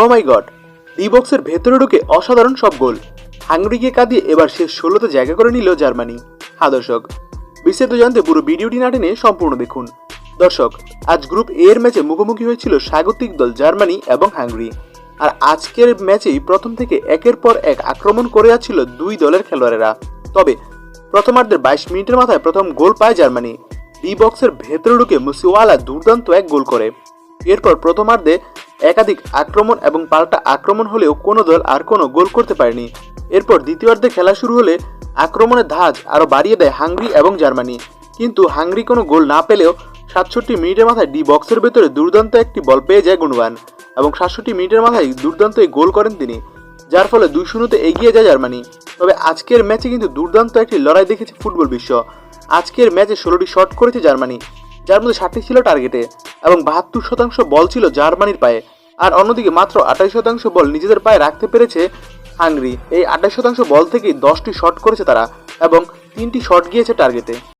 ও মাই god D বক্সের ভেতরে ঢুকে অসাধারণ সব গোল। হাঙ্গরিকে কাঁদিয়ে এবার শেষ ষোলোতে জায়গা করে নিল জার্মানি। হা দর্শক। বিস্তারিত জানতে পুরো ভিডিওটি না টেনে সম্পূর্ণ দেখুন। দর্শক, আজ গ্রুপ এ এর ম্যাচে মুখোমুখি হয়েছিল স্বাগতিক দল জার্মানি এবং হাঙ্গরি। আর আজকের ম্যাচেই প্রথম থেকে একের পর এক আক্রমণ করে যাচ্ছিল দুই দলের খেলোয়াড়েরা। তবে প্রথমার্ধের বাইশ মিনিটের মাথায় প্রথম গোল পায় জার্মানি। ডি বক্সের ভেতরে ঢুকে মুসিওয়ালা দুর্দান্ত এক গোল করে। এরপর প্রথমার্ধে একাধিক আক্রমণ এবং পাল্টা আক্রমণ হলেও কোনো দল আর কোনো গোল করতে পারেনি। এরপর দ্বিতীয়ার্ধে খেলা শুরু হলে আক্রমণের ধাঁচ আরও বাড়িয়ে দেয় হাঙ্গরি এবং জার্মানি। কিন্তু হাঙ্গরি কোনো গোল না পেলেও সাতষট্টি মিনিটের মাথায় ডি বক্সের ভেতরে দুর্দান্ত একটি বল পেয়ে যায় গুণবান এবং সাতষট্টি মিনিটের মাথায় দুর্দান্ত এই গোল করেন তিনি, যার ফলে দুই শূন্যতে এগিয়ে যায় জার্মানি। তবে আজকের ম্যাচে কিন্তু দুর্দান্ত একটি লড়াই দেখেছে ফুটবল বিশ্ব। আজকের ম্যাচে ষোলোটি শট করেছে জার্মানি, যার মধ্যে ষাটটি ছিল টার্গেটে। এবং বাহাত্তর শতাংশ বল ছিল জার্মানির পায়ে। আর অন্যদিকে মাত্র আঠাশ শতাংশ বল নিজেদের পায়ে রাখতে পেরেছে হাঙ্গরি। এই আঠাশ শতাংশ বল থেকেই দশটি শট করেছে তারা এবং তিনটি শট গিয়েছে টার্গেটে।